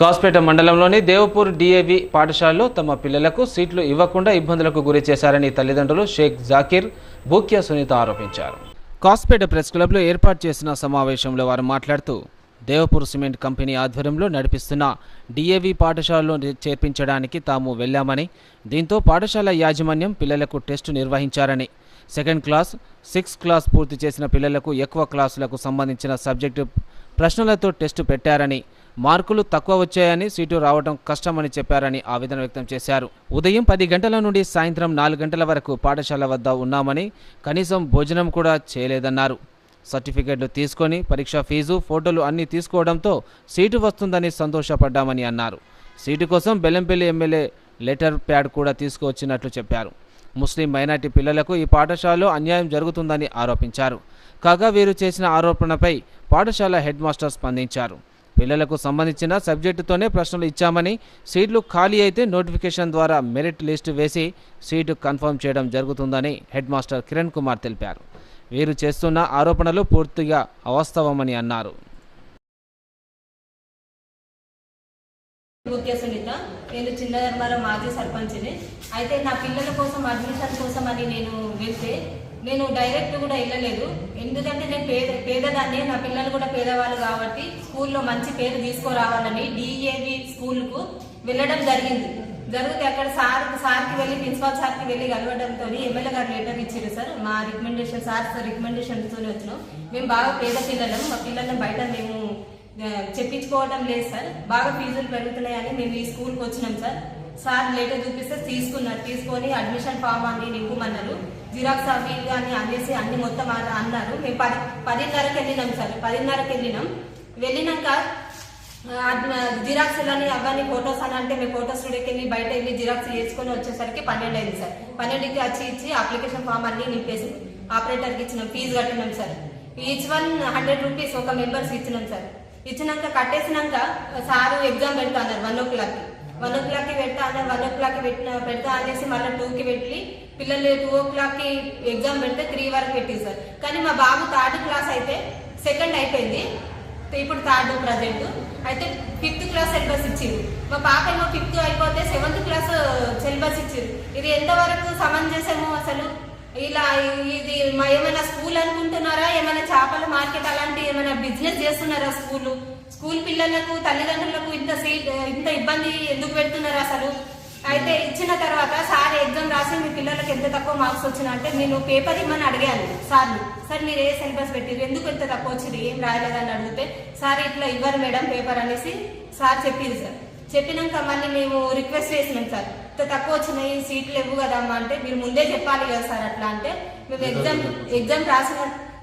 కాస్పేట మండలంలోని దేవపూర్ డిఏవి పాఠశాలలో తమ పిల్లలకు సీట్లు ఇవ్వకుండా ఇబ్బందులకు గురి చేశారని తల్లిదండ్రులు షేక్ జాకీర్ బూక్యా సునీత ఆరోపించారు. కాస్పేట ప్రెస్ క్లబ్లో ఏర్పాటు చేసిన సమావేశంలో వారు మాట్లాడుతూ దేవపూర్ సిమెంట్ కంపెనీ ఆధ్వర్యంలో నడిపిస్తున్న డిఏవి పాఠశాలలో చేర్పించడానికి తాము వెళ్ళామని దీంతో పాఠశాల యాజమాన్యం పిల్లలకు టెస్టు నిర్వహించారని. సెకండ్ క్లాస్ సిక్స్త్ క్లాస్ పూర్తి చేసిన పిల్లలకు ఎక్కువ క్లాసులకు సంబంధించిన సబ్జెక్టు ప్రశ్నలతో టెస్టు పెట్టారని మార్కులు తక్కువ వచ్చాయని సీటు రావడం కష్టమని చెప్పారని ఆవేదన వ్యక్తం చేశారు. ఉదయం పది గంటల నుండి సాయంత్రం నాలుగు గంటల వరకు పాఠశాల వద్ద ఉన్నామని కనీసం భోజనం కూడా చేయలేదన్నారు. సర్టిఫికెట్లు తీసుకొని పరీక్ష ఫీజు ఫోటోలు అన్నీ తీసుకోవడంతో సీటు వస్తుందని సంతోషపడ్డామని అన్నారు. సీటు కోసం బెల్లంపల్లి ఎమ్మెల్యే లెటర్ ప్యాడ్ కూడా తీసుకువచ్చినట్లు చెప్పారు. ముస్లిం మైనార్టీ పిల్లలకు ఈ పాఠశాలలో అన్యాయం జరుగుతుందని ఆరోపించారు. కాగా వీరు చేసిన ఆరోపణపై పాఠశాల హెడ్ మాస్టర్ స్పందించారు. పిల్లలకు సంబంధించిన సబ్జెక్టుతోనే ప్రశ్నలు ఇచ్చామని సీట్లు ఖాళీ అయితే నోటిఫికేషన్ ద్వారా మెరిట్ లిస్టు వేసి సీటు కన్ఫర్మ్ చేయడం జరుగుతుందని హెడ్ మాస్టర్ కిరణ్ కుమార్ తెలిపారు. వీరు చేస్తున్న ఆరోపణలు పూర్తిగా అవాస్తవమని అన్నారు. ముఖ్య సునీత నేను చిన్న ధర్మారం మాజీ సర్పంచ్ని. అయితే నా పిల్లల కోసం అడ్మిషన్ కోసం అని నేను వెళ్తే నేను డైరెక్ట్ కూడా వెళ్ళలేదు. ఎందుకంటే నేను పేద పేదదాన్ని నా పిల్లలు కూడా పేదవాళ్ళు కాబట్టి స్కూల్లో మంచి పేరు తీసుకురావాలని డిఏవి స్కూల్కు వెళ్ళడం జరిగింది. జరిగితే అక్కడ సార్ సార్కి వెళ్ళి ప్రిన్సిపాల్ సార్కి వెళ్ళి కలవడంతో ఎమ్మెల్యే గారు లెటర్ ఇచ్చారు సార్. మా రికమెండేషన్ సార్ రికమెండేషన్తో వచ్చినాం. మేము బాగా పేద పిల్లలం. మా పిల్లలను బయట మేము చెప్పించుకోవడం లేదు సార్. బాగా ఫీజులు పెరుగుతున్నాయని మేము ఈ స్కూల్కి వచ్చినాం సార్. సార్ లెటర్ చూపిస్తే తీసుకున్నారు తీసుకొని అడ్మిషన్ ఫామ్ అని నింపమన్నారు. జిరాక్స్ అవి ఇవి అని అనేసి అన్ని మొత్తం అన్నారు. మేము పది పదిన్నరకి వెళ్ళినాం సార్. పదిన్నరకి వెళ్ళినాం. వెళ్ళినాక జిరాక్స్ అని అవన్నీ ఫొటోస్ అని అంటే మేము ఫోటో స్టూడియోకి వెళ్ళి బయట వెళ్ళి జిరాక్స్ వేసుకొని వచ్చేసరికి పన్నెండు అయింది సార్. పన్నెండుకి వచ్చి ఇచ్చి అప్లికేషన్ ఫామ్ అన్ని నింపేసి ఆపరేటర్కి ఇచ్చినాం. ఫీజు కట్టినాం sir. Each one hundred rupees ఒక మెంబర్స్ ఇచ్చినాం సార్. ఇచ్చినాక కట్టేసినాక సారు ఎగ్జామ్ పెడతా అన్నారు వన్ ఓ క్లాక్కి. వన్ ఓ క్లాక్కి పెడతా వన్ ఓ క్లాక్కి పెట్టిన పెడతా అనేసి మళ్ళీ టూకి పెట్టి పిల్లలు టూ ఓ క్లాక్కి ఎగ్జామ్ పెడితే త్రీ వరకు పెట్టేసారు కానీ మా బాబు థర్డ్ క్లాస్ అయితే సెకండ్ అయిపోయింది. ఇప్పుడు థర్డ్ ప్రజెంట్. అయితే ఫిఫ్త్ క్లాస్ సిలబస్ ఇచ్చింది. మా పాప ఏమో ఫిఫ్త్ అయిపోతే సెవెంత్ క్లాస్ సిలబస్ ఇచ్చింది. ఇది ఎంతవరకు సమంజసము అసలు? ఇలా ఇది మా ఏమైనా స్కూల్ అనుకుంటున్నారా? ఏమైనా చేపల మార్కెట్ అలాంటి ఏమైనా బిజినెస్ చేస్తున్నారా స్కూల్? స్కూల్ పిల్లలకు తల్లిదండ్రులకు ఇంత సీట్ ఇంత ఇబ్బంది ఎందుకు పెడుతున్నారు అసలు? అయితే ఇచ్చిన తర్వాత సార్ ఎగ్జామ్ రాసి మీ పిల్లలకు ఎంత తక్కువ మార్క్స్ వచ్చినా అంటే నేను పేపర్ ఇమ్మని అడిగాను సార్ని సార్ మీరు ఏ సిలబస్ పెట్టారు ఎందుకు ఎంత తక్కువ వచ్చింది? ఏం రాయలేదని అడిగితే సార్ ఇట్లా ఇవ్వరు మేడం పేపర్ అనేసి సార్ చెప్పింది సార్. చెప్పినాక మళ్ళీ మేము రిక్వెస్ట్ చేసినాం సార్. తక్కువ వచ్చినాయి సీట్లు ఇవ్వు కదమ్మా అంటే మీరు ముందే చెప్పాలి కదా సార్ అట్లా అంటే. మేము ఎగ్జామ్ ఎగ్జామ్ రాసిన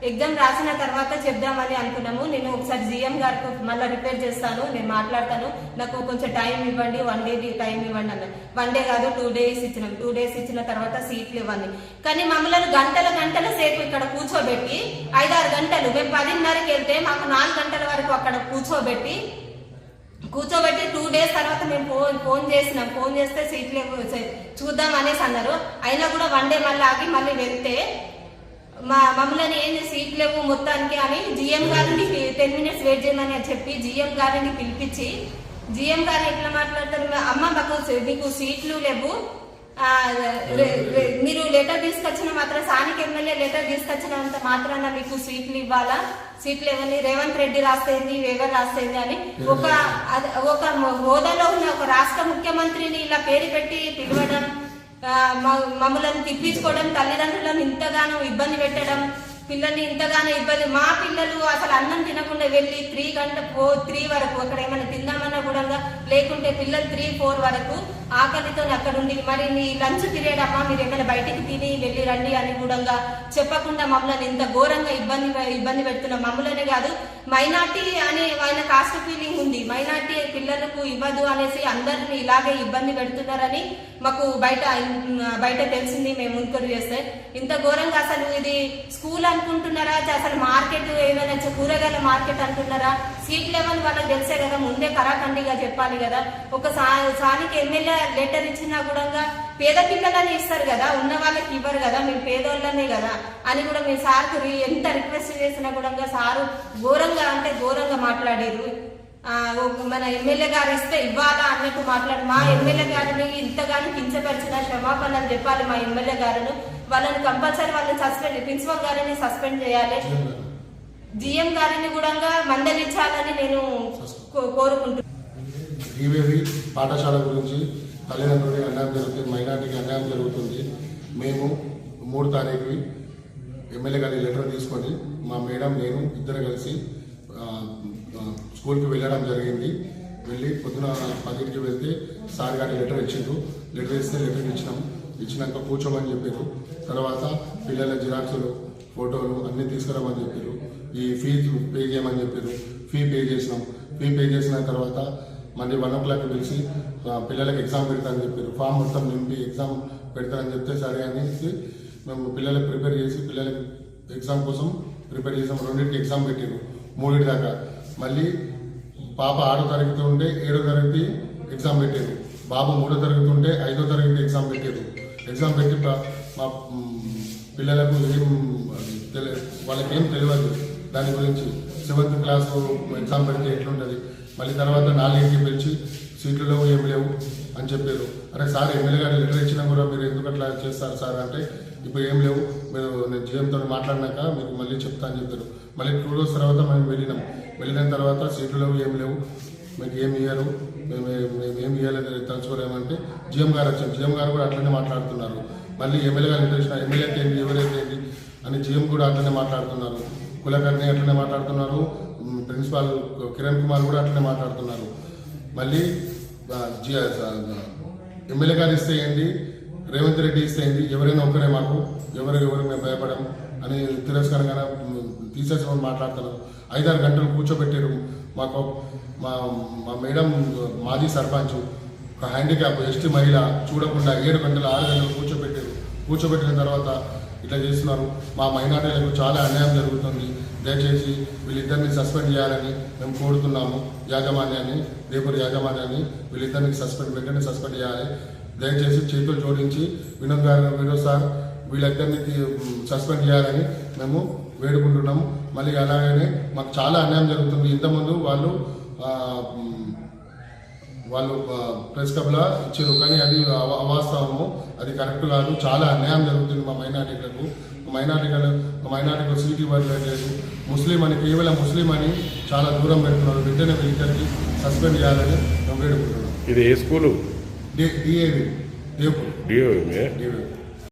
ఎగ్జామ్ రాసిన తర్వాత చెప్దామని అనుకున్నాము. నేను ఒకసారి జిఎం గారికి మళ్ళీ రిపేర్ చేస్తాను నేను మాట్లాడతాను. నాకు కొంచెం టైం ఇవ్వండి వన్ డే టైం ఇవ్వండి అన్న వన్ డే కాదు టూ డేస్ ఇచ్చినాం. టూ డేస్ ఇచ్చిన తర్వాత సీట్లు ఇవ్వండి. కానీ మమ్మల్ని గంటల గంటల సేపు ఇక్కడ కూర్చోబెట్టి ఐదారు గంటలు మేము పదిన్నరకి వెళ్తే మాకు నాలుగు గంటల వరకు అక్కడ కూర్చోబెట్టి కూర్చోబెట్టి టూ డేస్ తర్వాత మేము ఫోన్ ఫోన్ చేసినాం. ఫోన్ చేస్తే సీట్లు లేవు. చూద్దాం అనేసి అన్నారు. అయినా కూడా వన్ డే మళ్ళీ ఆగి మళ్ళీ వెళ్తే మా మమ్మల్ని ఏం సీట్ లేవు మొత్తానికి అని జిఎం గారిని టెన్ మినిట్స్ వెయిట్ చేయమని చెప్పి జిఎం గారిని పిలిపించి జిఎం గారు ఎట్లా మాట్లాడతారు? అమ్మ మాకు మీకు సీట్లు లేవు. మీరు లెటర్ తీసుకొచ్చిన మాత్రం స్థానిక ఎమ్మెల్యే లెటర్ తీసుకొచ్చినంత మాత్రాన మీకు సీట్లు ఇవ్వాలా? సీట్లు ఇవ్వని రేవంత్ రెడ్డి రాస్తేంది వేవర్ రాస్తేంది అని ఒక ఒక హోదాలో ఉన్న ఒక రాష్ట్ర ముఖ్యమంత్రిని ఇలా పేరు పెట్టి పిలవడం మమ్మల్ని తిప్పించుకోవడం తల్లిదండ్రులను ఇంతగానో ఇబ్బంది పెట్టడం పిల్లల్ని ఇంతగానో ఇబ్బంది మా పిల్లలు అసలు అన్నం తినకుండా వెళ్ళి త్రీ గంట ఫోర్ త్రీ వరకు అక్కడ ఏమైనా తిందామన్నా కూడా లేకుంటే పిల్లలు త్రీ ఫోర్ వరకు ఆకలితో అక్కడ ఉండి మరి మీ లంచ్ పీరియడ్ అమ్మా మీరు ఏమైనా బయటికి తిని వెళ్ళి రండి అని కూడా చెప్పకుండా మమ్మల్ని ఇంత ఘోరంగా ఇబ్బంది ఇబ్బంది పెడుతున్న. మమ్మల్ని కాదు మైనార్టీ అనే ఆయన కాస్ట్ ఫీలింగ్ ఉంది. మైనార్టీ పిల్లలకు ఇవ్వదు అనేసి అందరిని ఇలాగే ఇబ్బంది పెడుతున్నారని మాకు బయట బయట తెలిసింది మేము మున్కరు చేస్తే. ఇంత ఘోరంగా అసలు ఇది స్కూల్ అనుకుంటున్నారా? అసలు మార్కెట్ ఏమైనా కూరగాయల మార్కెట్ అంటున్నారా సీట్ లెవెల్ వాళ్ళకి తెలిసే కదా ముందే కరాఖండిగా చెప్పాలి కదా. ఒక స్థానిక ఎమ్మెల్యే లెటర్ ఇచ్చినా కూడా పేద పిల్లలని ఇస్తారు కదా ఉన్న వాళ్ళకి ఇవ్వరు కదా మీరు పేదోళ్ళనే కదా అని కూడా మీ సార్కు ఎంత రిక్వెస్ట్ చేసినా కూడా సారు ఘోరంగా అంటే ఘోరంగా మాట్లాడారు. మన ఎమ్మెల్యే గారు ఇస్తే ఇవ్వాలా అన్నట్టు మాట్లాడు మా ఎమ్మెల్యే గారిని ఇంతగానో కించపరిచిన క్షమాపణలు చెప్పాలి మా ఎమ్మెల్యే గారును. వాళ్ళని కంపల్సరీ వాళ్ళని సస్పెండ్ ప్రిన్సిపల్ గారిని సస్పెండ్ చేయాలి. జిఎం గారిని కూడా మందలించాలని నేను కోరుకుంటున్నాను ఈవేవి పాఠశాల గురించి తల్లిదండ్రులకి అన్యాయం జరుగుతుంది మైనార్టీకి అన్యాయం జరుగుతుంది. మేము మూడు తారీఖు ఎమ్మెల్యే గారి లెటర్ తీసుకొని మా మేడం నేను ఇద్దరు కలిసి స్కూల్కి వెళ్ళడం జరిగింది. వెళ్ళి పొద్దున పదింటికి వెళ్తే సార్ గారి లెటర్ ఇచ్చిండ్రు. లెటర్ ఇస్తే లెటర్ ఇచ్చినాం. ఇచ్చినాక కూర్చోమని చెప్పారు తర్వాత పిల్లల జిరాక్సులు ఫోటోలు అన్నీ తీసుకురామని చెప్పారు. ఈ ఫీజు పే చేయమని చెప్పారు. ఫీ పే చేసినాం. ఫీ పే చేసిన తర్వాత మళ్ళీ వన్ ఓ క్లాక్ పిలిచి పిల్లలకి ఎగ్జామ్ పెడతానని చెప్పారు. ఫామ్ మొత్తం నింపి ఎగ్జామ్ పెడతానని చెప్తే సరే అనేసి మేము పిల్లలకు ప్రిపేర్ చేసి పిల్లలకి ఎగ్జామ్ కోసం ప్రిపేర్ చేసాం. రెండింటికి ఎగ్జామ్ పెట్టారు మూడింటి దాకా. మళ్ళీ పాప ఆరో తరగతి ఉంటే ఏడో తరగతి ఎగ్జామ్ పెట్టారు బాబు మూడో తరగతి ఉంటే ఐదో తరగతి ఎగ్జామ్ పెట్టారు ఎగ్జామ్ పెట్టి మా పిల్లలకు ఏం వాళ్ళకి ఏం తెలియదు దాని గురించి సెవెంత్ క్లాస్ ఎగ్జామ్ పెడితే ఎట్లుంటుంది? మళ్ళీ తర్వాత నాలుగింటికి పిలిచి సీట్లలో ఏం లేవు అని చెప్పారు. అరే సార్ ఎమ్మెల్యే గారు లెటర్ ఇచ్చినా కూడా మీరు ఎందుకు అట్లా చేస్తారు సార్ అంటే ఇప్పుడు ఏం లేవు. మీరు నేను జీఎంతో మాట్లాడినాక మీకు మళ్ళీ చెప్తా అని చెప్పారు. మళ్ళీ టూ డేస్ తర్వాత మేము వెళ్ళినాం. వెళ్ళిన తర్వాత సీట్లు ఏం లేవు. మీకు ఏం ఇయ్యరు? మేము మేము ఏమి ఇవ్వాలని తలుచుకోలేమంటే జిఎం గారు వచ్చారు. జిఎం గారు కూడా అట్లనే మాట్లాడుతున్నారు. మళ్ళీ ఎమ్మెల్యే గారు లెటర్ ఇచ్చిన ఏంటి ఎవరైతే ఏంటి? అని జీఎం కూడా అట్లనే మాట్లాడుతున్నారు. కులకర్ణి అట్లనే మాట్లాడుతున్నారు. ప్రిన్సిపాల్ కిరణ్ కుమార్ కూడా అట్లనే మాట్లాడుతున్నారు. మళ్ళీ ఎమ్మెల్యే గారు ఇస్తే ఏంటి? రేవంత్ రెడ్డి ఇస్తే ఏంటి? ఎవరైనా ఒకరే మాకు ఎవరు ఎవరు మేము భయపడం అని తిరస్కరంగా తీసేసామని మాట్లాడుతున్నారు ఐదారు గంటలు కూర్చోబెట్టారు. మాకు మా మా మేడం మాజీ సర్పంచ్ ఒక హ్యాండిక్యాప్ ఎస్టీ మహిళ చూడకుండా ఏడు గంటలు ఆరు గంటలు కూర్చోబెట్టారు. కూర్చోబెట్టిన తర్వాత ఇట్లా చేస్తున్నారు. మా మైనార్టీలకు చాలా అన్యాయం జరుగుతుంది. దయచేసి వీళ్ళిద్దరిని సస్పెండ్ చేయాలని మేము కోరుతున్నాము. యాజమాన్యాన్ని రేపటి యాజమాన్యాన్ని వీళ్ళిద్దరిని సస్పెండ్ వెంటనే సస్పెండ్ చేయాలి. దయచేసి చేతులు జోడించి వినోద్ గారు వినోద్ సార్ వీళ్ళిద్దరిని సస్పెండ్ చేయాలని మేము వేడుకుంటున్నాము. మళ్ళీ అలాగనే మాకు చాలా అన్యాయం జరుగుతుంది. ఇంతకుముందు వాళ్ళు వాళ్ళు ప్రెస్ క్లబ్లో ఇచ్చారు. కానీ అది అవ- అవాస్తవము. అది కరెక్ట్ కాదు. చాలా అన్యాయం జరుగుతుంది మా మైనార్టీలకు. మైనార్టీలు మైనార్టీలకు సీట్ ఇవ్వట్లేదు. ముస్లిం అని కేవలం ముస్లిం అని చాలా దూరం పెడుతున్నారు. వెంటనే వీళ్ళిద్దరికి సస్పెండ్ చేయాలని మేము వేడుకుంటున్నాం ఇది ఏ స్కూలు? డిఏవి. డిఏవి.